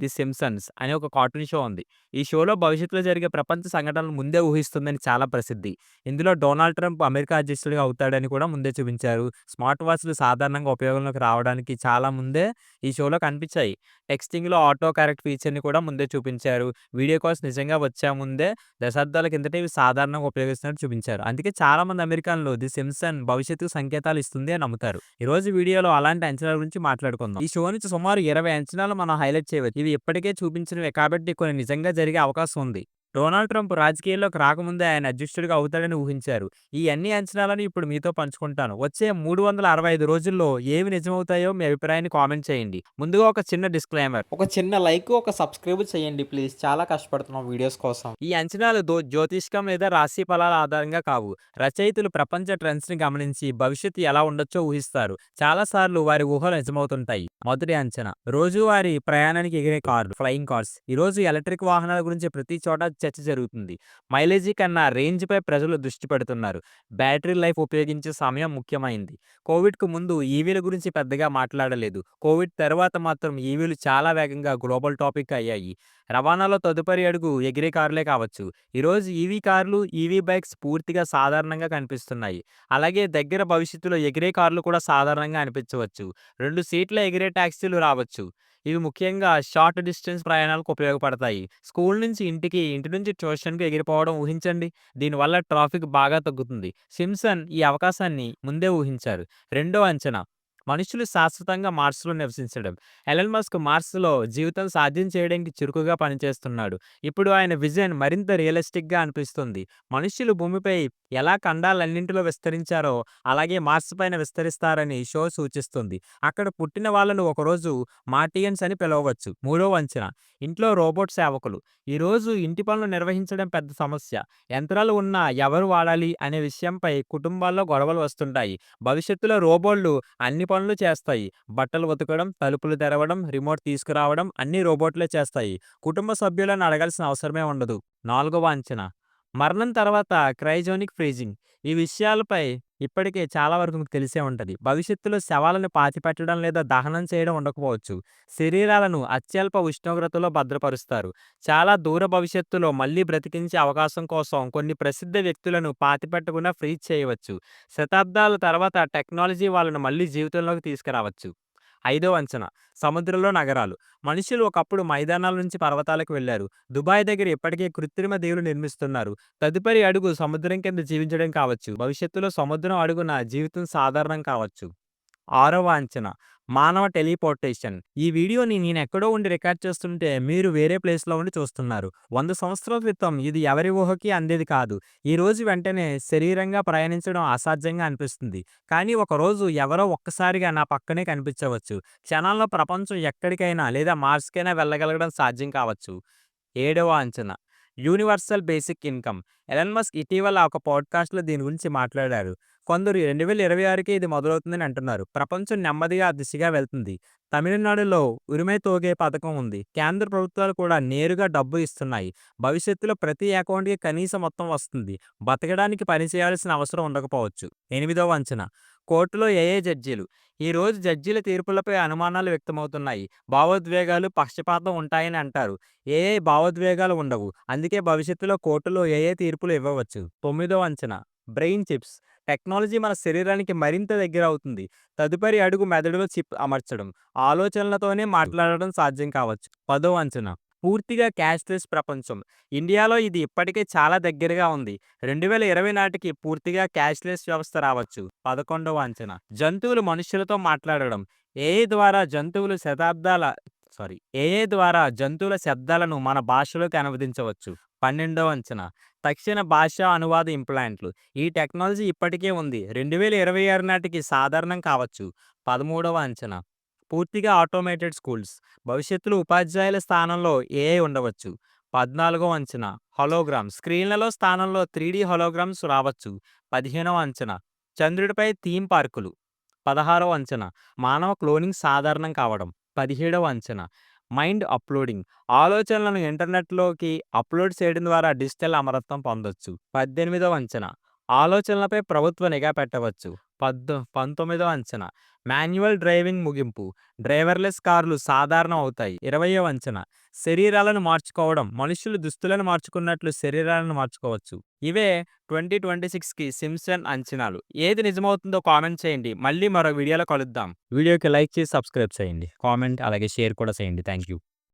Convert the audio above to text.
The Simpson's అనే ఒక cartoon show ఉంది. ఈ షోలో భవిష్యత్తులో జరిగే ప్రపంచ సంఘటనలు ముందే ఊహిస్తుందని చాలా ప్రసిద్ధి. ఇందులో డొనాల్డ్ ట్రంప్ అమెరికా అధ్యక్షుడిగా అవుతాడని కూడా ముందే చూపించారు. స్మార్ట్ వాచ్‌లు సాధారణంగా ఉపయోగంలోకి రావడానికి చాలా ముందే ఈ షోలో కనిపించాయి. టెక్స్టింగ్‌లో ఆటో కరెక్ట్ ఫీచర్‌ని కూడా ముందే చూపించారు. వీడియో కాల్స్ నిజంగా వచ్చే ముందే దశాబ్దాల కిందట ఇవి సాధారణంగా ఉపయోగిస్తున్నట్టు చూపించారు. అందుకే చాలామంది అమెరికన్లు ది సిమ్సన్ భవిష్యత్తుకు సంకేతాలు ఇస్తుంది అని నమ్ముతారు. ఈరోజు వీడియోలో అలాంటి అంచనాల గురించి మాట్లాడుకుందాం. ఈ షో నుంచి సుమారు 20 అంచనాలు మనం హైలైట్ చేయవచ్చు. ఇవి ఇప్పటికే చూపించినవే కాబట్టి కొన్ని నిజంగా జరిగే అవకాశం ఉంది. డొనాల్డ్ ట్రంప్ రాజకీయాల్లోకి రాకముందే ఆయన అధ్యక్షుడిగా అవుతాడని ఊహించారు. ఈ అన్ని అంచనాలను ఇప్పుడు మీతో పంచుకుంటాను. వచ్చే 365 రోజుల్లో ఏవి నిజమవుతాయో మీ అభిప్రాయాన్ని కామెంట్ చేయండి. ముందుగా ఒక చిన్న డిస్క్లైమర్. ఒక చిన్న లైక్, ఒక సబ్స్క్రైబ్ చేయండి ప్లీజ్. చాలా కష్టపడుతున్నాం వీడియోస్ కోసం. ఈ అంచనాలు జ్యోతిష్కం లేదా రాశి ఫలాల ఆధారంగా కావు. రచయితలు ప్రపంచ ట్రెండ్స్‌ని గమనించి భవిష్యత్తు ఎలా ఉండొచ్చో ఊహిస్తారు. చాలా సార్లు వారి ఊహలు నిజమవుతుంటాయి. మొదటి అంచనా రోజువారీ ప్రయాణానికి ఎగిరే కార్లు ఫ్లయింగ్ కార్స్. ఈరోజు ఎలక్ట్రిక్ వాహనాల గురించి ప్రతి చోట చర్చ జరుగుతుంది. మైలేజీ కన్నా రేంజ్‌పై ప్రజలు దృష్టి పెడుతున్నారు. బ్యాటరీ లైఫ్ ఉపయోగించే సమయం ముఖ్యమైంది. కోవిడ్‌కు ముందు ఈవీల గురించి పెద్దగా మాట్లాడలేదు. కోవిడ్ తర్వాత మాత్రం ఈవీలు చాలా వేగంగా గ్లోబల్ టాపిక్ అయ్యాయి. రవాణాలో తదుపరి అడుగు ఎగిరే కార్లే కావచ్చు. ఈరోజు ఈవీ కార్లు, ఈవీ బైక్స్ పూర్తిగా సాధారణంగా కనిపిస్తున్నాయి. అలాగే దగ్గర భవిష్యత్తులో ఎగిరే కార్లు కూడా సాధారణంగా అనిపించవచ్చు. రెండు సీట్ల ఎగిరే టాక్సీలు రావచ్చు. ఇవి ముఖ్యంగా షార్ట్ డిస్టెన్స్ ప్రయాణాలకు ఉపయోగపడతాయి. స్కూల్ నుంచి ఇంటికి, ఇంటి నుంచి ట్యూషన్‌కి ఎగిరిపోవడం ఊహించండి. దీనివల్ల ట్రాఫిక్ బాగా తగ్గుతుంది. సిమ్సన్ ఈ అవకాశాన్ని ముందే ఊహించారు. రెండో అంచనా మనుషులు శాశ్వతంగా మార్స్‌లో నివసించడం. ఎలన్ మస్క్ మార్స్‌లో జీవితం సాధ్యం చేయడానికి చురుకుగా పనిచేస్తున్నాడు. ఇప్పుడు ఆయన విజన్ మరింత రియలిస్టిక్‌గా అనిపిస్తుంది. మనుష్యులు భూమిపై ఎలా ఖండాలన్నింటిలో విస్తరించారో అలాగే మార్స్ పైన విస్తరిస్తారని షో సూచిస్తుంది. అక్కడ పుట్టిన వాళ్ళను ఒకరోజు మార్టియన్స్ అని పిలవవచ్చు. మూడవ అంచనా ఇంట్లో రోబోట్ సేవకులు. ఈరోజు ఇంటి పనులు నిర్వహించడం పెద్ద సమస్య. యంత్రాలు ఉన్నా ఎవరు వాడాలి అనే విషయంపై కుటుంబాల్లో గొడవలు వస్తుంటాయి. భవిష్యత్తులో రోబోట్లు అన్ని పనులు చేస్తాయి. బట్టలు ఉతకడం, తలుపులు తెరవడం, రిమోట్ తీసుకురావడం అన్నీ రోబోట్లే చేస్తాయి. కుటుంబ సభ్యులను అడగాల్సిన అవసరమే ఉండదు. నాలుగవ అంచనా మరణం తర్వాత క్రైజోనిక్ ఫ్రీజింగ్. ఈ విషయాలపై ఇప్పటికే చాలా వరకు మీకు తెలిసే ఉంటుంది భవిష్యత్తులో శవాలను పాతిపెట్టడం లేదా దహనం చేయడం ఉండకపోవచ్చు. శరీరాలను అత్యల్ప ఉష్ణోగ్రతలో భద్రపరుస్తారు. చాలా దూర భవిష్యత్తులో మళ్ళీ బ్రతికించే అవకాశం కోసం కొన్ని ప్రసిద్ధ వ్యక్తులను పాతిపెట్టకుండా ఫ్రీజ్ చేయవచ్చు. శతాబ్దాల తర్వాత టెక్నాలజీ వాళ్ళను మళ్ళీ జీవితంలోకి తీసుకురావచ్చు. ఐదో అంచనా సముద్రంలో నగరాలు. మనుషులు ఒకప్పుడు మైదానాల నుంచి పర్వతాలకు వెళ్ళారు. దుబాయ్ దగ్గర ఇప్పటికే కృత్రిమ దీవులు నిర్మిస్తున్నారు. తదుపరి అడుగు సముద్రం కింద జీవించడం కావచ్చు. భవిష్యత్తులో సముద్రం అడుగున జీవితం సాధారణం కావచ్చు. ఆరవ అంచనా మానవ టెలిపోర్టేషన్. ఈ వీడియోని నేను ఎక్కడో ఉండి రికార్డ్ చేస్తుంటే మీరు వేరే ప్లేస్‌లో ఉండి చూస్తున్నారు. వంద సంవత్సరాల క్రితం ఇది ఎవరి ఊహకి అందేది కాదు. ఈ రోజు వెంటనే శరీరంగా ప్రయాణించడం అసాధ్యంగా అనిపిస్తుంది. కానీ ఒకరోజు ఎవరో ఒక్కసారిగా నా పక్కనే కనిపించవచ్చు. క్షణాల్లో ప్రపంచం ఎక్కడికైనా లేదా మార్స్‌కైనా వెళ్ళగలగడం సాధ్యం కావచ్చు. ఏడవ అంచనా universal basic income. Elon Musk ఇటీవల ఒక పాడ్‌కాస్ట్‌లో దీని గురించి మాట్లాడారు. కొందరు 2026కే ఇది మొదలవుతుందని అంటున్నారు. ప్రపంచం నెమ్మదిగా ఆ దిశగా వెళ్తుంది. తమిళనాడులో ఉరిమై తోగే పథకం ఉంది. కేంద్ర ప్రభుత్వాలు కూడా నేరుగా డబ్బు ఇస్తున్నాయి. భవిష్యత్తులో ప్రతి అకౌంట్‌కి కనీస మొత్తం వస్తుంది. బతకడానికి పని చేయాల్సిన అవసరం ఉండకపోవచ్చు. ఎనిమిదవ అంచనా కోర్టులో ఏఏ జడ్జీలు. ఈరోజు జడ్జీల తీర్పులపై అనుమానాలు వ్యక్తమవుతున్నాయి. భావోద్వేగాలు, పక్షపాతం ఉంటాయని అంటారు. ఏఏ భావోద్వేగాలు ఉండవు. అందుకే భవిష్యత్తులో కోర్టులో ఏఏ తీర్పులు ఇవ్వవచ్చు. తొమ్మిదవ అంచనా బ్రెయిన్ చిప్స్. టెక్నాలజీ మన శరీరానికి మరింత దగ్గరవుతుంది. తదుపరి అడుగు మెదడులో చిప్ అమర్చడం. ఆలోచనలతోనే మాట్లాడడం సాధ్యం కావచ్చు. పదో అంచనా పూర్తిగా క్యాష్‌లెస్ ప్రపంచం. ఇండియాలో ఇది ఇప్పటికే చాలా దగ్గరగా ఉంది. 2020 నాటికి పూర్తిగా క్యాష్‌లెస్ వ్యవస్థ రావచ్చు. పదకొండవ అంచనా జంతువులు మనుష్యులతో మాట్లాడడం. ఏఐ ద్వారా జంతువులు శతాబ్దాల సారీ ఏఏ ద్వారా జంతువుల శబ్దాలను మన భాషలోకి అనువదించవచ్చు. పన్నెండవ అంచనా తక్షణ భాషా అనువాద ఇంప్లాంట్లు. ఈ టెక్నాలజీ ఇప్పటికే ఉంది. 2026 నాటికి సాధారణం కావచ్చు. పదమూడవ అంచనా పూర్తిగా ఆటోమేటెడ్ స్కూల్స్. భవిష్యత్తులో ఉపాధ్యాయుల స్థానంలో ఏఐ ఉండవచ్చు. పద్నాలుగవ అంచనా హోలోగ్రామ్స్. స్క్రీన్లలో స్థానంలో త్రీడీ హోలోగ్రామ్స్ రావచ్చు. పదిహేనవ అంచనా చంద్రుడిపై థీమ్ పార్కులు. పదహారవ అంచనా మానవ క్లోనింగ్ సాధారణం కావడం. పదిహేడవ అంచనా మైండ్ అప్‌లోడింగ్. ఆలోచనలను ఇంటర్నెట్‌లోకి అప్‌లోడ్ చేయడం ద్వారా డిజిటల్ అమరత్వం పొందొచ్చు. పద్దెనిమిదవ అంచనా ఆలోచనలపై ప్రభుత్వ నిఘా పెట్టవచ్చు. పద్దు పంతొమ్మిదో అంచనా మాన్యువల్ డ్రైవింగ్ ముగింపు. డ్రైవర్‌లెస్ కార్లు సాధారణం అవుతాయి. ఇరవయ్యో అంచనా శరీరాలను మార్చుకోవడం. మనుషులు దుస్తులను మార్చుకున్నట్లు శరీరాలను మార్చుకోవచ్చు. ఇవే ట్వంటీ ట్వంటీ సిక్స్కి సిమ్సన్ అంచనాలు. ఏది నిజమవుతుందో కామెంట్ చేయండి. మళ్ళీ మరో వీడియోలో కలుద్దాం. వీడియోకి లైక్ చేసి సబ్స్క్రైబ్ చేయండి. కామెంట్ అలాగే షేర్ కూడా చేయండి. Thank you.